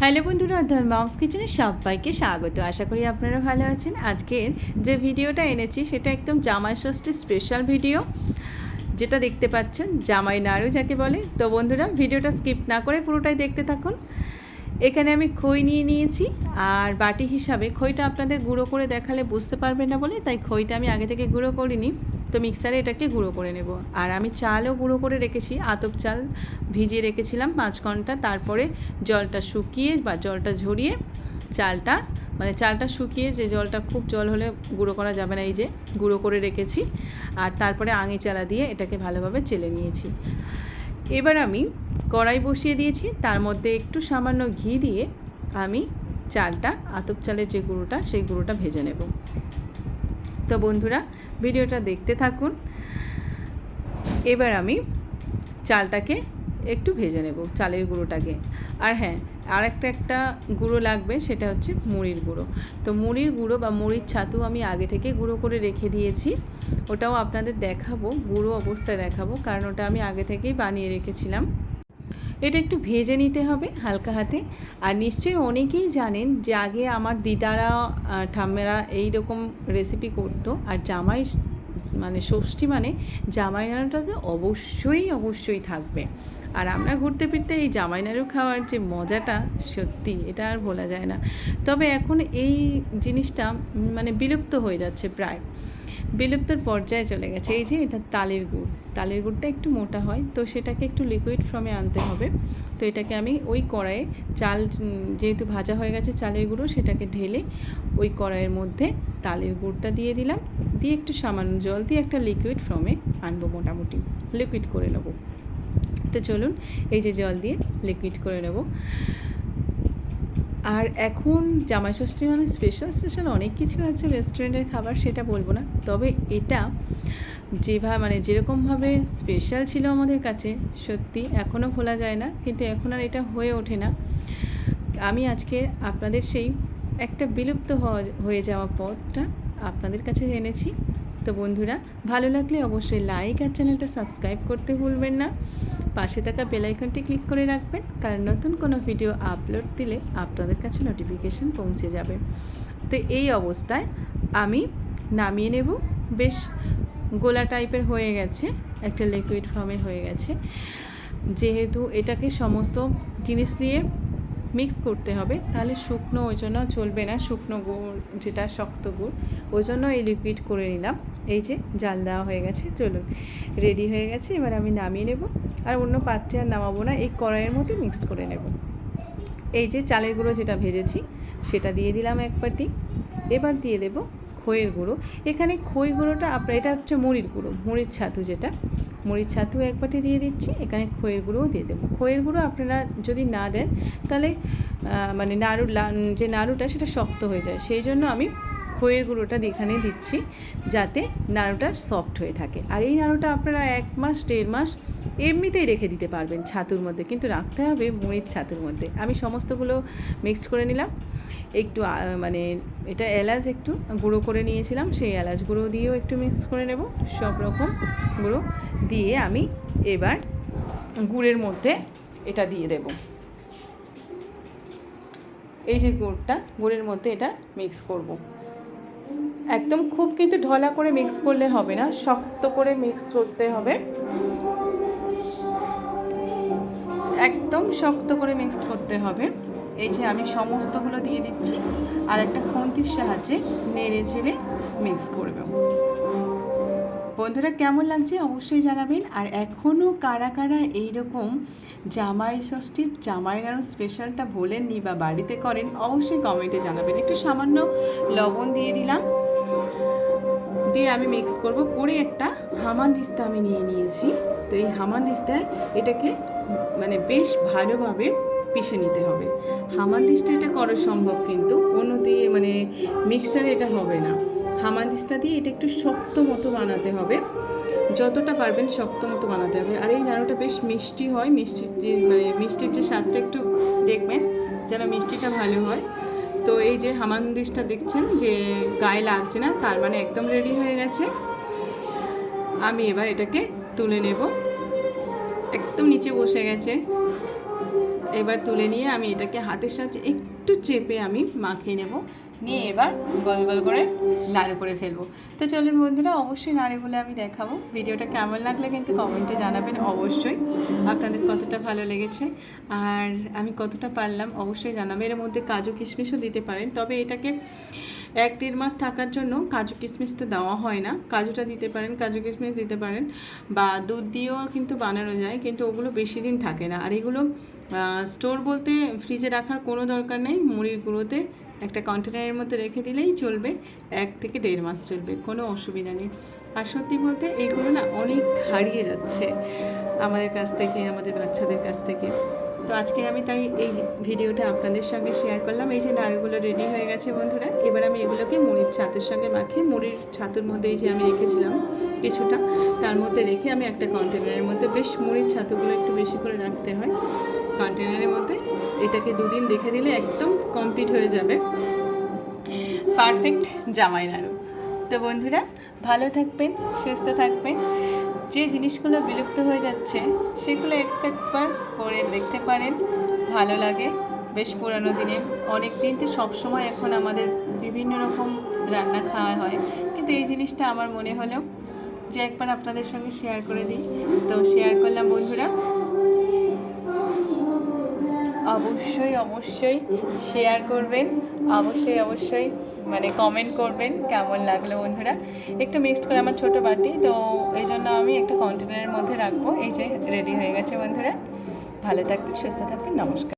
Hello বন্ধুরা ধর্মাউস কিচেনে সবাইকে স্বাগত। আশা করি আপনারা ভালো আছেন। আজকের যে ভিডিওটা এনেছি, সেটা একদম জামাই ষষ্ঠীর স্পেশাল ভিডিও যেটা দেখতে পাচ্ছেন, জামাই নাড়ু যাকে বলে। তো বন্ধুরা, ভিডিওটা স্কিপ না করে পুরোটাই দেখতে থাকুন। এখানে আমি খই নিয়ে নিয়েছি, আর বাটি হিসাবে খইটা আপনাদের গুঁড়ো করে দেখালে বুঝতে পারবেন না বলে, তাই খইটা আমি আগে থেকে গুঁড়ো করিনি। তো মিক্সারে এটাকে গুঁড়ো করে নেব। আর আমি চালও গুঁড়ো করে রেখেছি, আতপ চাল ভিজিয়ে রেখেছিলাম পাঁচ ঘণ্টা। তারপরে জলটা শুকিয়ে বা জলটা ঝরিয়ে চালটা মানে চালটা শুকিয়ে যে জলটা খুব জল হলে গুঁড়ো করা যাবে না, এই যে গুঁড়ো করে রেখেছি। আর তারপরে আঙি চালা দিয়ে এটাকে ভালোভাবে চেলে নিয়েছি। এবার আমি কড়াই বসিয়ে দিয়েছি, তার মধ্যে একটু সামান্য ঘি দিয়ে আমি চালটা, আতপ চালের যে গুঁড়োটা, সেই গুঁড়োটা ভেজে নেব। তো বন্ধুরা ভিডিওটা দেখতে থাকুন। এবার আমি চালটাকে একটু ভেজে নেব, চালের গুঁড়োটাকে। আর হ্যাঁ আর একটা একটা গুঁড়ো লাগবে, সেটা হচ্ছে মুড়ির গুঁড়ো। তো মুড়ির গুঁড়ো বা মুড়ির ছাতু আমি আগে থেকে গুঁড়ো করে রেখে দিয়েছি। ওটাও আপনাদের দেখাবো, গুঁড়ো অবস্থায় দেখাবো, কারণ ওটা আমি আগে থেকেই বানিয়ে রেখেছিলাম। এটা একটু ভেজে নিতে হবে হালকা হাতে। আর নিশ্চয়ই অনেকেই জানেন যে আগে আমার দিদারা ঠাম্মেরা এই রকম রেসিপি করতো। আর জামাই মানে ষষ্ঠী মানে জামাই নাড়ুটা তো অবশ্যই অবশ্যই থাকবে। আর আমরা ঘুরতে ফিরতে এই জামাই নাড়ু খাওয়ার যে মজাটা, সত্যি এটা আর বলা যায় না। তবে এখন এই জিনিসটা মানে বিলুপ্ত হয়ে যাচ্ছে প্রায়। বিলুপ্তর পর্যায়ে চলে গেছে। এই যে এটা তালের গুড়। তালের গুড়টা একটু মোটা হয়, তো সেটাকে একটু লিকুইড ফর্মে আনতে হবে। তো এটাকে আমি ওই কড়াইয়ে চাল যেহেতু ভাজা হয়ে গেছে চালের গুঁড়ো, সেটাকে ঢেলে ওই কড়াইয়ের মধ্যে তালের গুড়টা দিয়ে দিলাম। দিয়ে একটু সামান্য জল দিয়ে একটা লিকুইড ফর্মে আনব মোটামুটি। লিকুইড করে নেব। তো চলুন, এই যে জল দিয়ে লিকুইড করে নেব। আর এখন জামাই ষষ্ঠী মানে স্পেশাল স্পেশাল অনেক কিছু আছে রেস্টুরেন্টের খাবার, সেটা বলব না। তবে এটা যেভাবে মানে যেরকমভাবে স্পেশাল ছিল আমাদের কাছে, সত্যি এখনও ভোলা যায় না, কিন্তু এখন আর এটা হয়ে ওঠে না। আমি আজকে আপনাদের সেই একটা বিলুপ্ত হয়ে যাওয়া পথটা আপনাদের কাছে এনেছি। তো বন্ধুরা, ভালো লাগলে অবশ্যই লাইক আর চ্যানেলটা সাবস্ক্রাইব করতে ভুলবেন না। পাশে থাকা বেলাইকনটি ক্লিক করে রাখবেন, কারণ নতুন কোনো ভিডিও আপলোড দিলে আপনাদের কাছে নোটিফিকেশান পৌঁছে যাবে। তো এই অবস্থায় আমি নামিয়ে নেব। বেশ গোলা টাইপের হয়ে গেছে, একটা লিকুইড ফর্মে হয়ে গেছে। যেহেতু এটাকে সমস্ত জিনিস দিয়ে মিক্স করতে হবে, তাহলে শুকনো ওই জন্য চলবে না, শুকনো গুড়, যেটা শক্ত গুড়, ওই জন্য এই লিকুইড করে নিলাম। এই যে জাল দেওয়া হয়ে গেছে, চলুন। রেডি হয়ে গেছে, এবার আমি নামিয়ে নেব। আর অন্য পাত্রে আর নামাবো না, এই কড়াইয়ের মধ্যে মিক্সড করে নেব। এই যে চালের গুঁড়ো যেটা ভেজেছি, সেটা দিয়ে দিলাম এক পাটি এবার দিয়ে দেব খইয়ের গুঁড়ো। এখানে খই গুঁড়োটা আপনার, এটা হচ্ছে মুড়ির গুঁড়ো, মুড়ির ছাতু যেটা। মুড়ির ছাতু এক বাটি দিয়ে দিচ্ছি, এখানে খইয়ের গুঁড়োও দিয়ে দেবো। খইয়ের গুঁড়ো আপনারা যদি না দেন, তাহলে মানে নাড়ু যে নাড়ুটা, সেটা শক্ত হয়ে যায়। সেই জন্য আমি খইয়ের গুঁড়োটা এখানে দিচ্ছি যাতে নাড়ুটা সফট হয়ে থাকে। আর এই নাড়ুটা আপনারা এক মাস, দেড় মাস এমনিতেই রেখে দিতে পারবেন ছাতুর মধ্যে, কিন্তু রাখতে হবে মুড়ির ছাতুর মধ্যে। আমি সমস্তগুলো মিক্সড করে নিলাম। একটু মানে এটা এলাচ একটু গুঁড়ো করে নিয়েছিলাম, সেই এলাচ গুঁড়ো দিয়েও একটু মিক্স করে নেব। সব রকম গুঁড়ো দিয়ে আমি এবার গুড়ের মধ্যে এটা দিয়ে দেব। এই যে গুড়টা, গুড়ের মধ্যে এটা মিক্স করব। একদম খুব কিন্তু ঢলা করে মিক্স করলে হবে না, শক্ত করে মিক্স করতে হবে। একদম শক্ত করে মিক্স করতে হবে। এই যে আমি সমস্তগুলো দিয়ে দিচ্ছি, আর একটা খুন্তির সাহায্যে নেড়ে ছেড়ে মিক্স করবে। বন্ধুরা কেমন লাগছে অবশ্যই জানাবেন, আর এখনও কারা কারা এইরকম জামাই ষষ্ঠীর জামাই নাড়ু স্পেশালটা বলেননি বা বাড়িতে করেন, অবশ্যই কমেন্টে জানাবেন। একটু সামান্য লবণ দিয়ে দিলাম। দিয়ে আমি মিক্স করব। করে একটা হামান দিস্তা আমি নিয়ে নিয়েছি। তো এই হামান দিস্তায় এটাকে মানে বেশ ভালোভাবে পিষে নিতে হবে। হামানদিস্তা এটা করা সম্ভব কিন্তু অন্য দিয়ে মানে মিক্সারে এটা হবে না। হামানদিস্তা দিয়ে এটা একটু শক্ত মতো বানাতে হবে। যতটা পারবেন শক্ত মতো বানাতে হবে। আর এই নাড়ুটা বেশ মিষ্টি হয়। মিষ্টির যে মানে মিষ্টির যে স্বাদটা একটু দেখবেন, যেন মিষ্টিটা ভালো হয়। তো এই যে হামানদিসটা দেখছেন যে গায়ে লাগছে না, তার মানে একদম রেডি হয়ে গেছে। আমি এবার এটাকে তুলে নেব। একদম নিচে বসে গেছে। এবার তুলে নিয়ে আমি এটাকে হাতের সাহায্যে একটু চেপে আমি মাখিয়ে নেব। নিয়ে এবার গোল গোল করে নাড়ু করে ফেলব। তো চলুন বন্ধুরা, অবশ্যই নাড়ু বলে আমি দেখাবো। ভিডিওটা কেমন লাগলে কিন্তু কমেন্টে জানাবেন অবশ্যই। আপনাদের কতটা ভালো লেগেছে আর আমি কতটা পারলাম অবশ্যই জানাবেন এর মধ্যে কাজু কিশমিশও দিতে পারেন, তবে এটাকে এক দেড় মাস থাকার জন্য কাজু কিশমিশটা দেওয়া হয় না। কাজুটা দিতে পারেন, কাজু কিশমিশ দিতে পারেন বা দুধ দিয়েও কিন্তু বানানো যায়, কিন্তু ওগুলো বেশি দিন থাকে না। আর এগুলো স্টোর বলতে ফ্রিজে রাখার কোনো দরকার নেই, মুড়ির গুঁড়োতে একটা কন্টেনারের মধ্যে রেখে দিলেই চলবে, এক থেকে দেড় মাস চলবে, কোনো অসুবিধা নেই। আর সত্যি বলতে এইগুলো না অনেক হারিয়ে যাচ্ছে আমাদের কাছ থেকে, আমাদের বাচ্চাদের কাছ থেকে। তো আজকে আমি তাই এই ভিডিওটা আপনাদের সঙ্গে শেয়ার করলাম। এই যে নাড়ুগুলো রেডি হয়ে গেছে বন্ধুরা, এবার আমি এগুলোকে মুড়ির ছাতুর সঙ্গে মাখিয়ে, মুড়ির ছাতুর মধ্যে এই যে আমি রেখেছিলাম কিছুটা, তার মধ্যে রেখে আমি একটা কন্টেনারের মধ্যে, বেশ মুড়ির ছাতুগুলো একটু বেশি করে রাখতে হয়। কন্টেনারের মধ্যে এটাকে দুদিন রেখে দিলে একদম কমপ্লিট হয়ে যাবে। পারফেক্ট জামাই নাড়ু। তো বন্ধুরা, ভালো থাকবেন, সুস্থ থাকবেন। যে জিনিসগুলো বিলুপ্ত হয়ে যাচ্ছে, সেগুলো এক একবার করে দেখতে পারেন। ভালো লাগে, বেশ পুরানো দিনের। অনেক দিন তো সবসময় এখন আমাদের বিভিন্ন রকম রান্না খাওয়া হয়। কিন্তু এই জিনিসটা আমার মনে হলো যে একবার আপনাদের সঙ্গে শেয়ার করে দিই। তো শেয়ার করলাম বন্ধুরা অবশ্যই অবশ্যই শেয়ার করবেন, অবশ্যই অবশ্যই মানে কমেন্ট করবেন কেমন লাগল বন্ধুরা। একটু মিক্সড করে আমার ছোট বাটি, তো এই জন্য আমি একটা কন্টেনারের মধ্যে রাখব। এই যে রেডি হয়ে গেছে বন্ধুরা। ভালো থাকবেন, সুস্থ থাকবেন, নমস্কার।